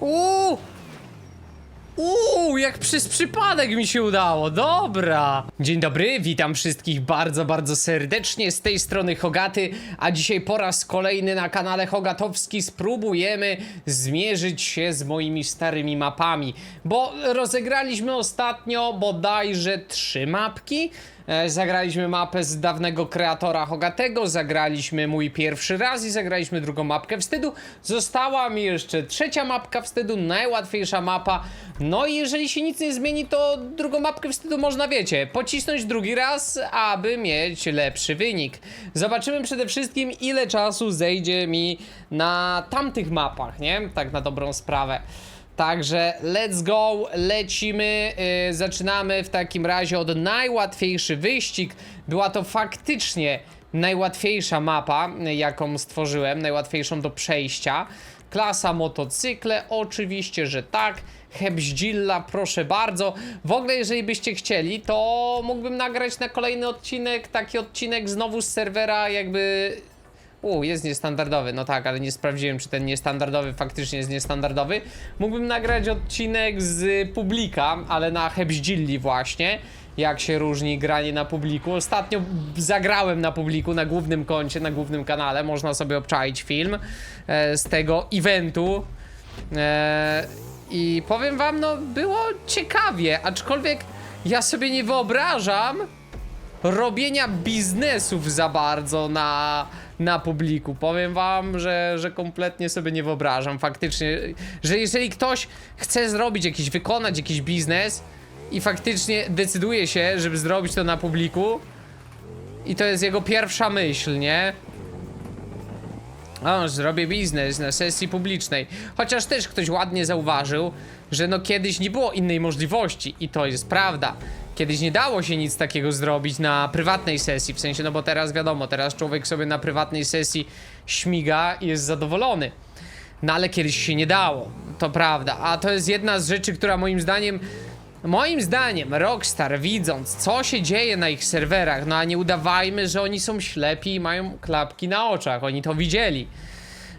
Uuu! Uuu, jak przez przypadek mi się udało, dobra. Dzień dobry, witam wszystkich bardzo, bardzo serdecznie z tej strony Hogaty, a dzisiaj po raz kolejny na kanale Hogatowski spróbujemy zmierzyć się z moimi starymi mapami, bo rozegraliśmy ostatnio bodajże trzy mapki, Zagraliśmy mapę z dawnego kreatora Hogatego, zagraliśmy mój pierwszy raz i zagraliśmy drugą mapkę wstydu. Została mi jeszcze trzecia mapka wstydu, najłatwiejsza mapa. No i jeżeli się nic nie zmieni, to drugą mapkę wstydu można, wiecie, pocisnąć drugi raz, aby mieć lepszy wynik. Zobaczymy przede wszystkim, ile czasu zejdzie mi na tamtych mapach, nie? Tak na dobrą sprawę. Także let's go, lecimy, yy, zaczynamy w takim razie od najłatwiejszy wyścig. Była to faktycznie najłatwiejsza mapa, y, jaką stworzyłem, najłatwiejszą do przejścia. Klasa motocykle, oczywiście, że tak. Hebździlla, proszę bardzo. W ogóle, jeżeli byście chcieli, to mógłbym nagrać na kolejny odcinek, taki odcinek znowu z serwera jakby u, jest niestandardowy, no tak, ale nie sprawdziłem, czy ten niestandardowy faktycznie jest niestandardowy. Mógłbym nagrać odcinek z publika, ale na Hebździlli właśnie, jak się różni granie na publiku. Ostatnio zagrałem na publiku, na głównym koncie, na głównym kanale, można sobie obczaić film e, z tego eventu. E, I powiem wam, no było ciekawie, aczkolwiek ja sobie nie wyobrażam, robienia biznesów za bardzo na, na publiku. Powiem wam, że, że kompletnie sobie nie wyobrażam faktycznie, że jeżeli ktoś chce zrobić jakiś, wykonać jakiś biznes i faktycznie decyduje się, żeby zrobić to na publiku i to jest jego pierwsza myśl, nie? O, zrobię biznes na sesji publicznej. Chociaż też ktoś ładnie zauważył, że no kiedyś nie było innej możliwości i to jest prawda. Kiedyś nie dało się nic takiego zrobić na prywatnej sesji, w sensie, no bo teraz wiadomo, teraz człowiek sobie na prywatnej sesji śmiga i jest zadowolony. No ale kiedyś się nie dało, to prawda. A to jest jedna z rzeczy, która moim zdaniem Moim zdaniem Rockstar widząc co się dzieje na ich serwerach, no a nie udawajmy, że oni są ślepi i mają klapki na oczach, oni to widzieli.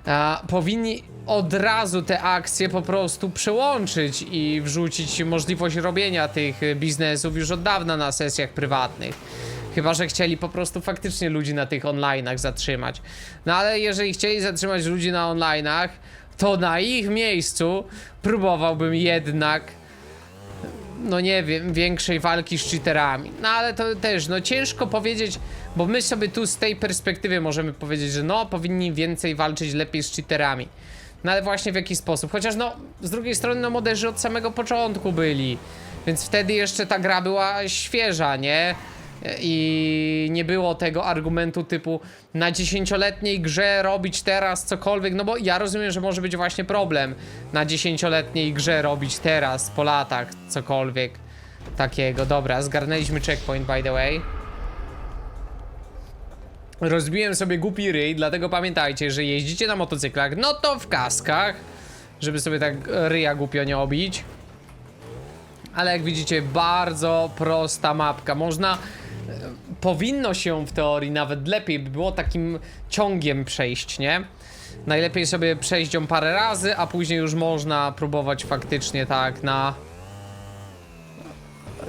A, powinni od razu te akcje po prostu przełączyć i wrzucić możliwość robienia tych biznesów już od dawna na sesjach prywatnych. Chyba, że chcieli po prostu faktycznie ludzi na tych online'ach zatrzymać. No ale jeżeli chcieli zatrzymać ludzi na online'ach, to na ich miejscu próbowałbym jednak no nie wiem, większej walki z cheaterami. No ale to też, no ciężko powiedzieć, bo my sobie tu z tej perspektywy możemy powiedzieć, że no powinni więcej walczyć lepiej z cheaterami. No ale właśnie w jaki sposób? Chociaż no, z drugiej strony no moderzy od samego początku byli, więc wtedy jeszcze ta gra była świeża, nie? I nie było tego argumentu typu na dziesięcioletniej grze robić teraz cokolwiek, no bo ja rozumiem, że może być właśnie problem na dziesięcioletniej grze robić teraz, po latach, cokolwiek takiego. Dobra, zgarnęliśmy checkpoint by the way. Rozbiłem sobie głupi ryj, dlatego pamiętajcie, że jeździcie na motocyklach, no to w kaskach, żeby sobie tak ryja głupio nie obić. Ale jak widzicie, bardzo prosta mapka. Można powinno się w teorii nawet lepiej by było takim ciągiem przejść, nie? Najlepiej sobie przejść ją parę razy, a później już można próbować faktycznie tak na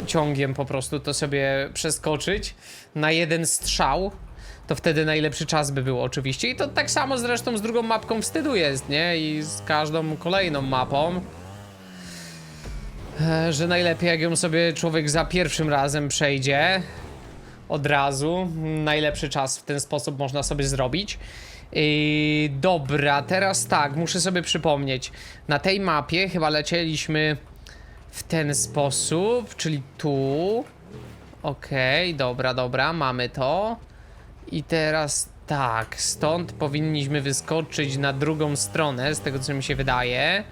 ciągiem po prostu to sobie przeskoczyć na jeden strzał. To wtedy najlepszy czas by był oczywiście. I to tak samo zresztą z drugą mapką wstydu jest, nie? I z każdą kolejną mapą. E, Że najlepiej jak ją sobie człowiek za pierwszym razem przejdzie od razu. Najlepszy czas w ten sposób można sobie zrobić. Yy, dobra, teraz tak, muszę sobie przypomnieć. Na tej mapie chyba lecieliśmy w ten sposób, czyli tu. Okej, dobra, dobra, mamy to. I teraz tak, stąd powinniśmy wyskoczyć na drugą stronę, z tego co mi się wydaje.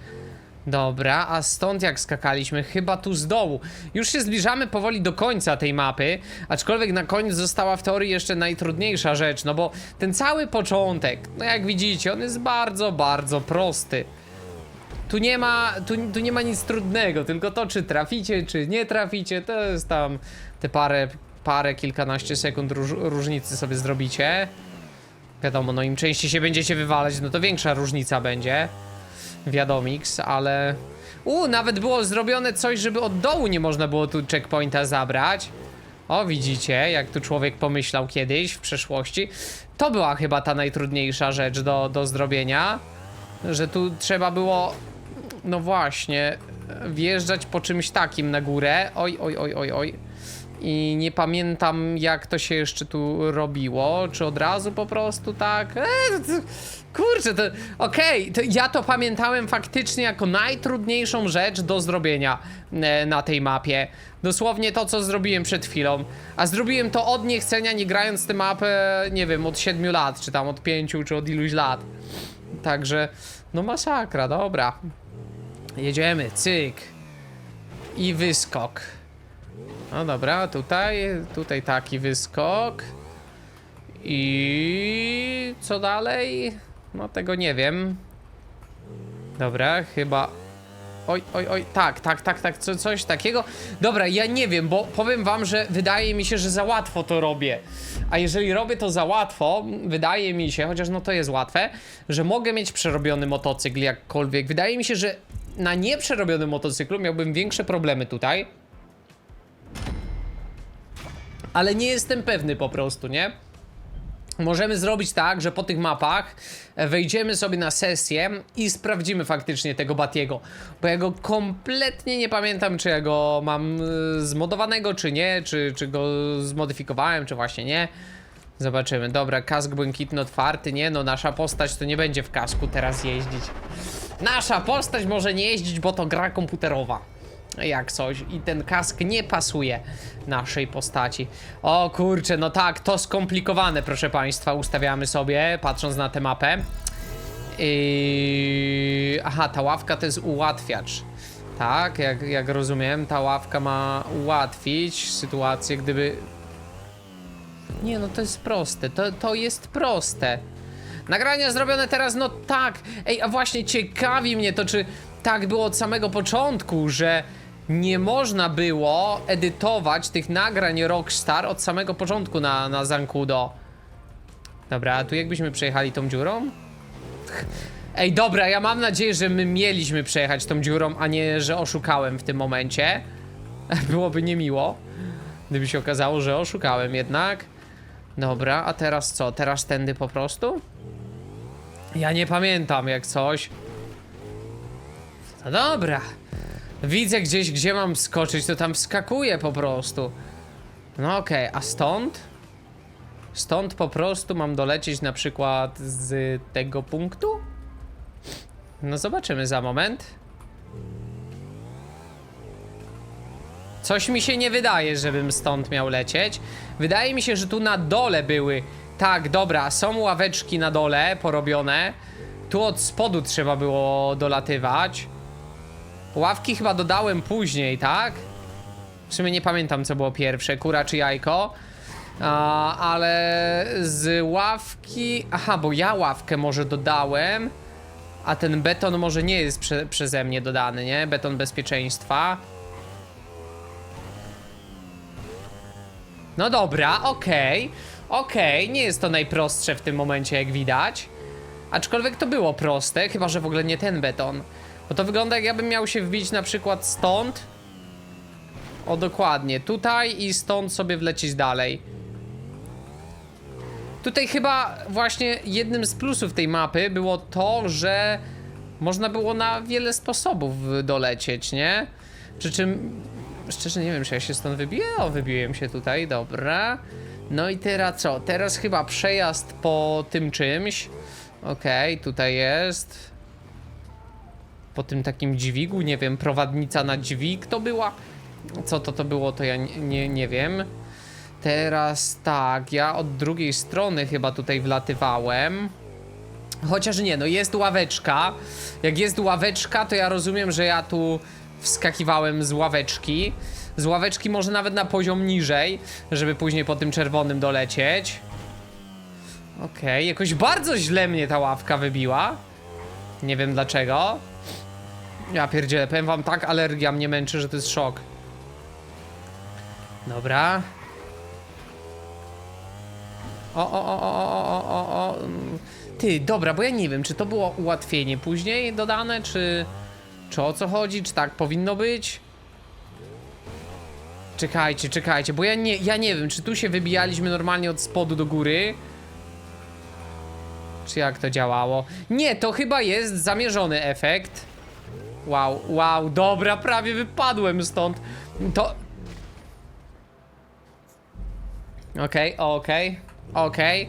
Dobra, a stąd jak skakaliśmy? Chyba tu z dołu. Już się zbliżamy powoli do końca tej mapy, aczkolwiek na koniec została w teorii jeszcze najtrudniejsza rzecz, no bo ten cały początek, no jak widzicie, on jest bardzo, bardzo prosty. Tu nie ma, tu, tu nie ma nic trudnego, tylko to czy traficie, czy nie traficie, to jest tam te parę, parę, kilkanaście sekund róż, różnicy sobie zrobicie. Wiadomo, no im częściej się będziecie wywalać, no to większa różnica będzie. Wiadomix, ale... U, nawet było zrobione coś, żeby od dołu nie można było tu checkpointa zabrać. O, widzicie, jak tu człowiek pomyślał kiedyś w przeszłości. To była chyba ta najtrudniejsza rzecz do, do zrobienia, że tu trzeba było, no właśnie, wjeżdżać po czymś takim na górę. Oj, oj, oj, oj, oj. I nie pamiętam, jak to się jeszcze tu robiło. Czy od razu po prostu tak? Eee, kurczę, to okej, to ja to pamiętałem faktycznie jako najtrudniejszą rzecz do zrobienia e, na tej mapie. Dosłownie to, co zrobiłem przed chwilą. A zrobiłem to od niechcenia, nie grając tę mapę, nie wiem, od 7 lat, czy tam od 5, czy od iluś lat. Także, no masakra, dobra. Jedziemy, cyk. I wyskok. No dobra, tutaj, tutaj taki wyskok. I co dalej? No tego nie wiem. Dobra, chyba. Oj, oj, oj, tak, tak, tak, tak, co, coś takiego. Dobra, ja nie wiem, bo powiem wam, że wydaje mi się, że za łatwo to robię. A jeżeli robię to za łatwo, wydaje mi się, chociaż no to jest łatwe, że mogę mieć przerobiony motocykl jakkolwiek. Wydaje mi się, że na nieprzerobionym motocyklu miałbym większe problemy tutaj. Ale nie jestem pewny po prostu, nie? Możemy zrobić tak, że po tych mapach e, wejdziemy sobie na sesję i sprawdzimy faktycznie tego Batiego. Bo ja go kompletnie nie pamiętam, czy ja go mam y, zmodowanego, czy nie, czy, czy go zmodyfikowałem, czy właśnie nie. Zobaczymy. Dobra, kask błękitny otwarty. Nie, no nasza postać to nie będzie w kasku teraz jeździć. Nasza postać może nie jeździć, bo to gra komputerowa. Jak coś. I ten kask nie pasuje naszej postaci. O kurczę, no tak, to skomplikowane, proszę państwa. Ustawiamy sobie, patrząc na tę mapę. Yy... Aha, ta ławka to jest ułatwiacz. Tak, jak, jak rozumiem, ta ławka ma ułatwić sytuację, gdyby... Nie, no to jest proste, to, to jest proste. Nagrania zrobione teraz, no tak. Ej, a właśnie ciekawi mnie to, czy tak było od samego początku, że nie można było edytować tych nagrań Rockstar od samego początku na, na Zancudo. Dobra, a tu jakbyśmy przejechali tą dziurą? Ej, dobra, ja mam nadzieję, że my mieliśmy przejechać tą dziurą, a nie, że oszukałem w tym momencie. Byłoby niemiło, gdyby się okazało, że oszukałem jednak. Dobra, a teraz co? Teraz tędy po prostu? Ja nie pamiętam jak coś. No dobra. Widzę gdzieś, gdzie mam skoczyć, to tam wskakuję po prostu. No okej, a stąd? Stąd po prostu mam dolecieć na przykład z tego punktu? No zobaczymy za moment. Coś mi się nie wydaje, żebym stąd miał lecieć. Wydaje mi się, że tu na dole były. Tak, dobra, są ławeczki na dole porobione. Tu od spodu trzeba było dolatywać. Ławki chyba dodałem później, tak? W sumie nie pamiętam, co było pierwsze, kura czy jajko. A, ale z ławki... Aha, bo ja ławkę może dodałem, a ten beton może nie jest prze, przeze mnie dodany, nie? Beton bezpieczeństwa. No dobra, okej. Okej, nie jest to najprostsze w tym momencie, jak widać. Aczkolwiek to było proste, chyba że w ogóle nie ten beton. Bo to wygląda jak ja bym miał się wbić na przykład stąd. O dokładnie, tutaj i stąd sobie wlecieć dalej. Tutaj chyba właśnie jednym z plusów tej mapy było to, że można było na wiele sposobów dolecieć, nie? Przy czym, szczerze nie wiem, czy ja się stąd wybiję? O, wybiłem się tutaj, dobra. No i teraz co? Teraz chyba przejazd po tym czymś. Okej, tutaj jest. Po tym takim dźwigu, nie wiem, prowadnica na dźwig to była? Co to to było, to ja nie, nie, wiem. Teraz tak, ja od drugiej strony chyba tutaj wlatywałem. Chociaż nie, no jest ławeczka. Jak jest ławeczka, to ja rozumiem, że ja tu wskakiwałem z ławeczki. Z ławeczki może nawet na poziom niżej, żeby później po tym czerwonym dolecieć. Okej, jakoś bardzo źle mnie ta ławka wybiła. Nie wiem dlaczego. Ja pierdzielę, powiem wam tak, alergia mnie męczy, że to jest szok. Dobra. O, o, o, o, o, o, o, o. Ty, dobra, bo ja nie wiem, czy to było ułatwienie później dodane, czy... Czy o co chodzi, czy tak powinno być? Czekajcie, czekajcie, bo ja nie, ja nie wiem, czy tu się wybijaliśmy normalnie od spodu do góry? Czy jak to działało? Nie, to chyba jest zamierzony efekt. Wow, wow, dobra, prawie wypadłem stąd. To... Okej, okej, okej.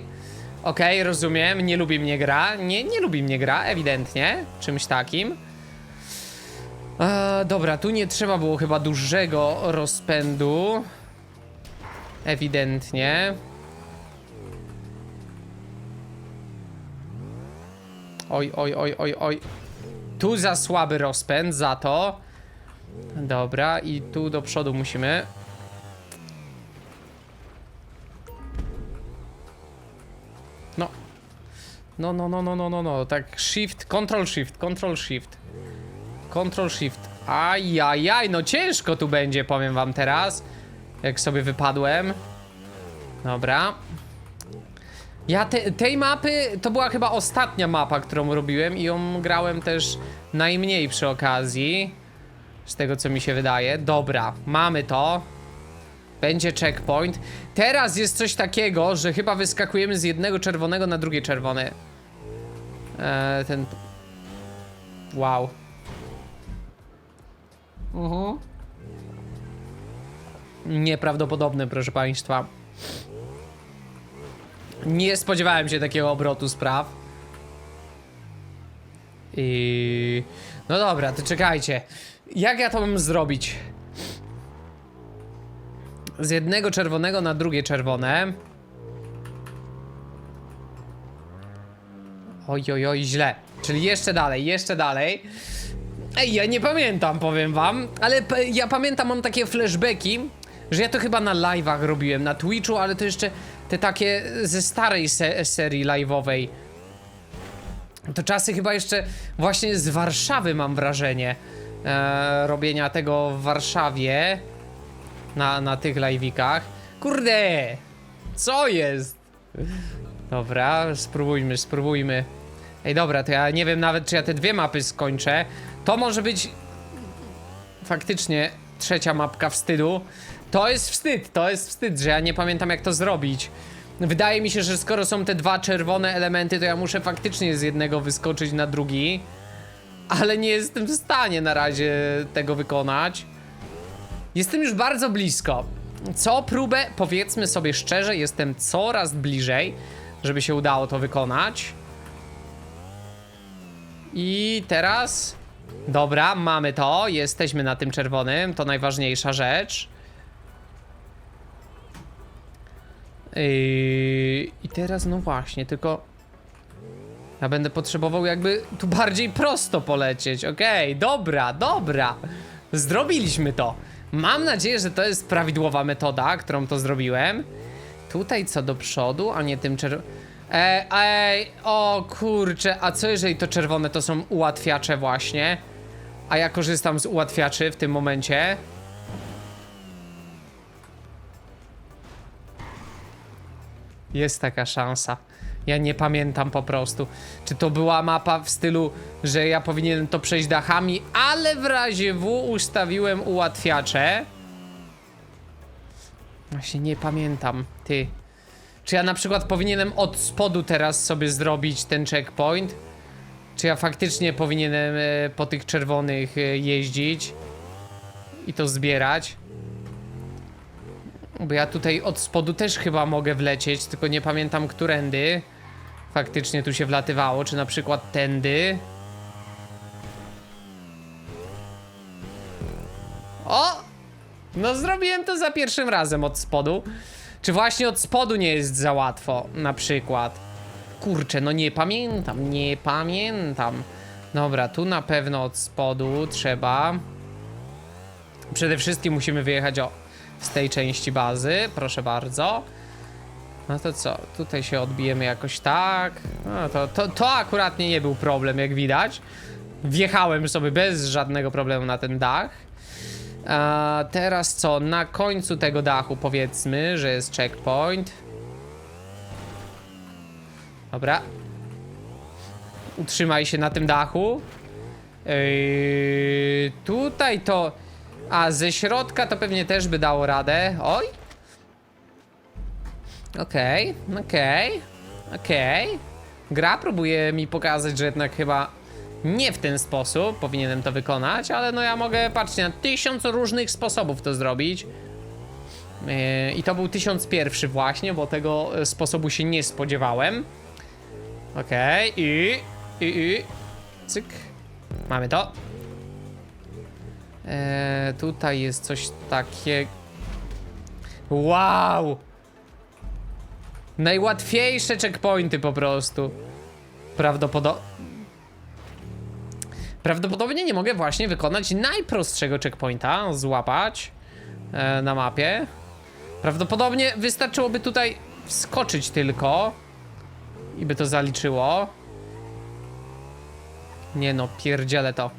Okej, rozumiem, nie lubi mnie gra. Nie, nie lubi mnie gra, ewidentnie. Czymś takim. E, dobra, tu nie trzeba było chyba dużego rozpędu. Ewidentnie. Oj, oj, oj, oj, oj. Tu za słaby rozpęd, za to. Dobra, i tu do przodu musimy. No. No, no, no, no, no, no, no. Tak, shift, control shift, control shift. Control shift. Ajajaj, no ciężko tu będzie, powiem wam teraz. Jak sobie wypadłem. Dobra. Ja te, tej mapy, to była chyba ostatnia mapa, którą robiłem i ją grałem też najmniej przy okazji. Z tego co mi się wydaje. Dobra, mamy to. Będzie checkpoint. Teraz jest coś takiego, że chyba wyskakujemy z jednego czerwonego na drugie czerwone. Eee, ten... Wow. Mhm. Nieprawdopodobne, proszę państwa. Nie spodziewałem się takiego obrotu spraw. I... No dobra, to czekajcie. Jak ja to mam zrobić? Z jednego czerwonego na drugie czerwone. Oj, oj, oj, źle. Czyli jeszcze dalej, jeszcze dalej. Ej, ja nie pamiętam, powiem wam, ale ja pamiętam, mam takie flashbacki, że ja to chyba na live'ach robiłem, na Twitchu, ale to jeszcze te takie ze starej se serii live'owej. To czasy chyba jeszcze właśnie z Warszawy mam wrażenie e, robienia tego w Warszawie na, na tych live'ikach. Kurde! Co jest? Dobra, spróbujmy, spróbujmy. Ej, dobra, to ja nie wiem nawet, czy ja te dwie mapy skończę. To może być faktycznie trzecia mapka wstydu. To jest wstyd, to jest wstyd, że ja nie pamiętam jak to zrobić. Wydaje mi się, że skoro są te dwa czerwone elementy, to ja muszę faktycznie z jednego wyskoczyć na drugi. Ale nie jestem w stanie na razie tego wykonać. Jestem już bardzo blisko. Co próbę, powiedzmy sobie szczerze, jestem coraz bliżej, żeby się udało to wykonać. I teraz. Dobra, mamy to. Jesteśmy na tym czerwonym. To najważniejsza rzecz. Yy, I teraz, no właśnie, tylko. Ja będę potrzebował jakby tu bardziej prosto polecieć. Okej, dobra, dobra. Zrobiliśmy to. Mam nadzieję, że to jest prawidłowa metoda, którą to zrobiłem. Tutaj co do przodu, a nie tym czerwonym. Ej, ej, o kurczę, a co jeżeli to czerwone to są ułatwiacze właśnie? A ja korzystam z ułatwiaczy w tym momencie. Jest taka szansa. Ja nie pamiętam po prostu. Czy to była mapa w stylu, że ja powinienem to przejść dachami, ale w razie W ustawiłem ułatwiacze. Właśnie nie pamiętam. Ty. Czy ja na przykład powinienem od spodu teraz sobie zrobić ten checkpoint? Czy ja faktycznie powinienem e, po tych czerwonych e, jeździć i to zbierać? Bo ja tutaj od spodu też chyba mogę wlecieć, tylko nie pamiętam którędy. Faktycznie tu się wlatywało, czy na przykład tędy. O! No zrobiłem to za pierwszym razem od spodu. Czy właśnie od spodu nie jest za łatwo, na przykład? Kurczę, no nie pamiętam, nie pamiętam. Dobra, tu na pewno od spodu trzeba. Przede wszystkim musimy wyjechać o, z tej części bazy, proszę bardzo. No to co, tutaj się odbijemy jakoś tak. No to, to, to akurat nie, był problem, jak widać. Wjechałem sobie bez żadnego problemu na ten dach. A teraz co? Na końcu tego dachu powiedzmy, że jest checkpoint. Dobra. utrzymaj się na tym dachu. Yy, tutaj to... A, ze środka to pewnie też by dało radę. Oj. Okej, okej, okej. Gra próbuje mi pokazać, że jednak chyba nie w ten sposób powinienem to wykonać, ale no ja mogę, patrzcie, na tysiąc różnych sposobów to zrobić. Yy, I to był tysiąc pierwszy właśnie, bo tego e, sposobu się nie spodziewałem. Okej, i, i, i, cyk. Mamy to. Eee, tutaj jest coś takiego. Wow! Najłatwiejsze checkpointy po prostu. Prawdopodobnie. Prawdopodobnie nie mogę właśnie wykonać najprostszego checkpointa, złapać e, na mapie. Prawdopodobnie wystarczyłoby tutaj wskoczyć tylko i by to zaliczyło. Nie no, pierdzielę to.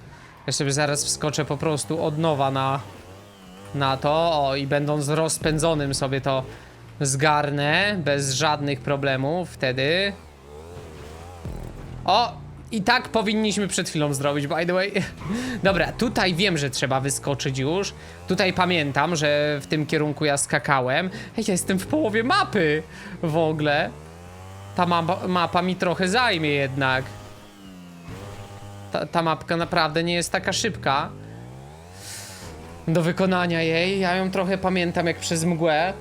Ja sobie zaraz wskoczę po prostu od nowa na, na to. O, i będąc rozpędzonym sobie to zgarnę bez żadnych problemów wtedy. O! I tak powinniśmy przed chwilą zrobić, by the way. Dobra, tutaj wiem, że trzeba wyskoczyć już. Tutaj pamiętam, że w tym kierunku ja skakałem. Ej, ja jestem w połowie mapy w ogóle. Ta mapa mi trochę zajmie jednak. Ta, ta mapka naprawdę nie jest taka szybka do wykonania jej. Ja ją trochę pamiętam jak przez mgłę.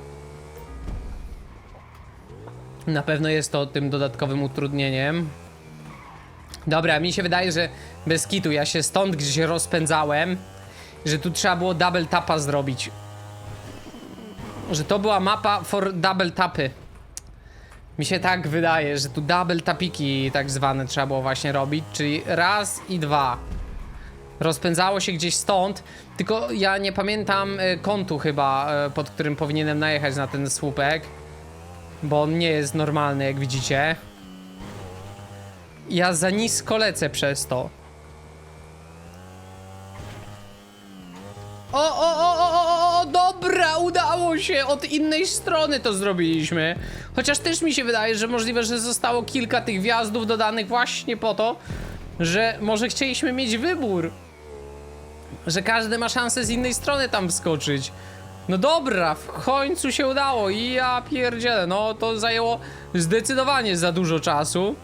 Na pewno jest to tym dodatkowym utrudnieniem. Dobra, mi się wydaje, że bez kitu ja się stąd gdzieś rozpędzałem, że tu trzeba było double tapa zrobić. Że to była mapa for double tapy. Mi się tak wydaje, że tu double tapiki tak zwane trzeba było właśnie robić, czyli raz i dwa. Rozpędzało się gdzieś stąd, tylko ja nie pamiętam e, kątu chyba, e, pod którym powinienem najechać na ten słupek. Bo on nie jest normalny, jak widzicie. Ja za nisko lecę przez to. O, o, o, o, o, o, dobra, udało się, od innej strony to zrobiliśmy. Chociaż też mi się wydaje, że możliwe, że zostało kilka tych wjazdów dodanych właśnie po to, że może chcieliśmy mieć wybór. Że każdy ma szansę z innej strony tam wskoczyć. No dobra, w końcu się udało i ja pierdzielę, no to zajęło zdecydowanie za dużo czasu.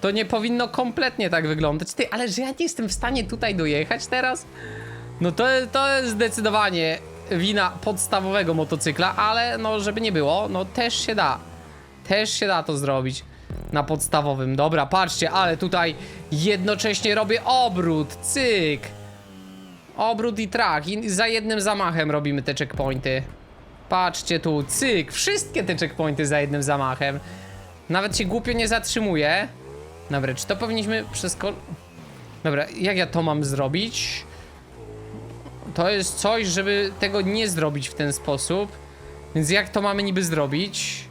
To nie powinno kompletnie tak wyglądać. Ty, ale że ja nie jestem w stanie tutaj dojechać teraz? No to, to jest zdecydowanie wina podstawowego motocykla, ale no żeby nie było, no też się da. Też się da to zrobić na podstawowym. Dobra, patrzcie, ale tutaj jednocześnie robię obrót, cyk. Obrót i trach i za jednym zamachem robimy te checkpointy. Patrzcie tu, cyk, wszystkie te checkpointy za jednym zamachem. Nawet się głupio nie zatrzymuje. Dobra, czy to powinniśmy przeskok... Dobra, jak ja to mam zrobić? To jest coś, żeby tego nie zrobić w ten sposób. Więc jak to mamy niby zrobić?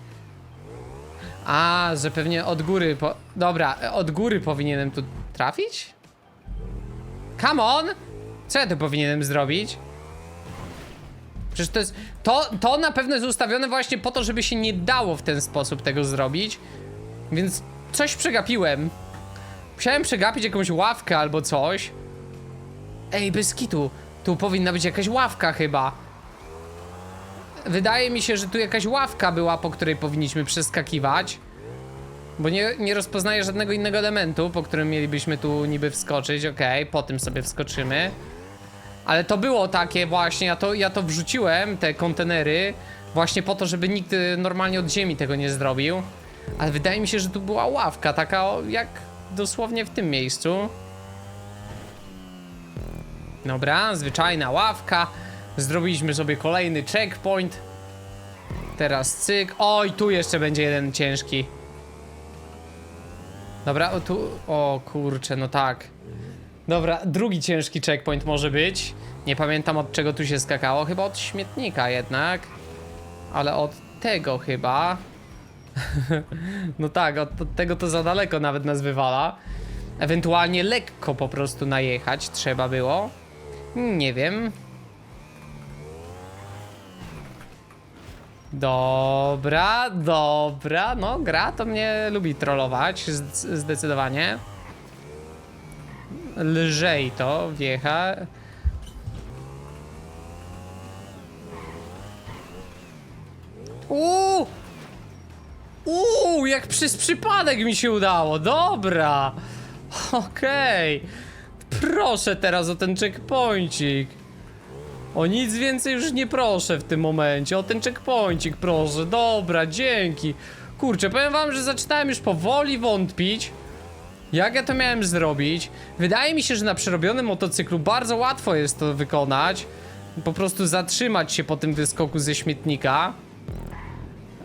A, że pewnie od góry po... Dobra, od góry powinienem tu trafić? Come on! Co ja tu powinienem zrobić? Przecież to jest... To, to na pewno jest ustawione właśnie po to, żeby się nie dało w ten sposób tego zrobić. Więc coś przegapiłem. Musiałem przegapić jakąś ławkę albo coś. Ej, bez kitu. Tu powinna być jakaś ławka chyba. Wydaje mi się, że tu jakaś ławka była, po której powinniśmy przeskakiwać. Bo nie, nie rozpoznaję żadnego innego elementu, po którym mielibyśmy tu niby wskoczyć. Okej, po tym sobie wskoczymy. Ale to było takie właśnie, ja to, ja to wrzuciłem, te kontenery, właśnie po to, żeby nikt y, normalnie od ziemi tego nie zrobił. Ale wydaje mi się, że tu była ławka, taka jak dosłownie w tym miejscu. Dobra, zwyczajna ławka. Zrobiliśmy sobie kolejny checkpoint. Teraz cyk. Oj, tu jeszcze będzie jeden ciężki. Dobra, o tu. O kurczę, no tak. Dobra, drugi ciężki checkpoint może być. Nie pamiętam od czego tu się skakało. Chyba od śmietnika jednak. Ale od tego chyba. no tak, od, tego to za daleko nawet nas wywala. Ewentualnie lekko po prostu najechać trzeba było. Nie wiem. Dobra, dobra, no gra to mnie lubi trollować, zdecydowanie. Lżej to wjecha. Uuu! Uuu, jak przez przypadek mi się udało, dobra. Okej. Proszę teraz o ten checkpointik. O nic więcej już nie proszę w tym momencie. O ten checkpointik proszę. Dobra, dzięki. Kurczę, powiem wam, że zaczynałem już powoli wątpić. Jak ja to miałem zrobić? Wydaje mi się, że na przerobionym motocyklu bardzo łatwo jest to wykonać. Po prostu zatrzymać się po tym wyskoku ze śmietnika.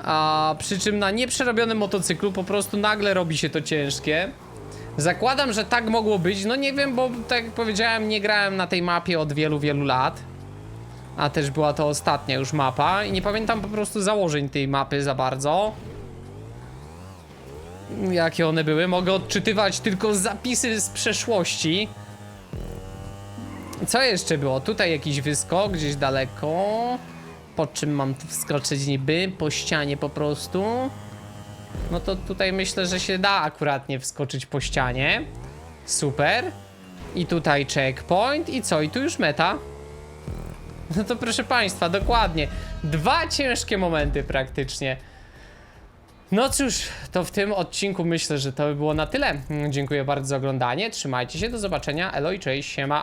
A przy czym na nieprzerobionym motocyklu po prostu nagle robi się to ciężkie. Zakładam, że tak mogło być. No nie wiem, bo tak jak powiedziałem, nie grałem na tej mapie od wielu, wielu lat. A też była to ostatnia już mapa i nie pamiętam po prostu założeń tej mapy za bardzo. Jakie one były? Mogę odczytywać tylko zapisy z przeszłości. Co jeszcze było? Tutaj jakiś wyskok gdzieś daleko. Po czym mam wskoczyć niby? Po ścianie po prostu. No to tutaj myślę, że się da akuratnie wskoczyć po ścianie. Super. I tutaj checkpoint. I co? I tu już meta. No to proszę państwa, dokładnie. Dwa ciężkie momenty praktycznie. No cóż, to w tym odcinku myślę, że to by było na tyle. Dziękuję bardzo za oglądanie. Trzymajcie się, do zobaczenia. Elo i cześć, siema.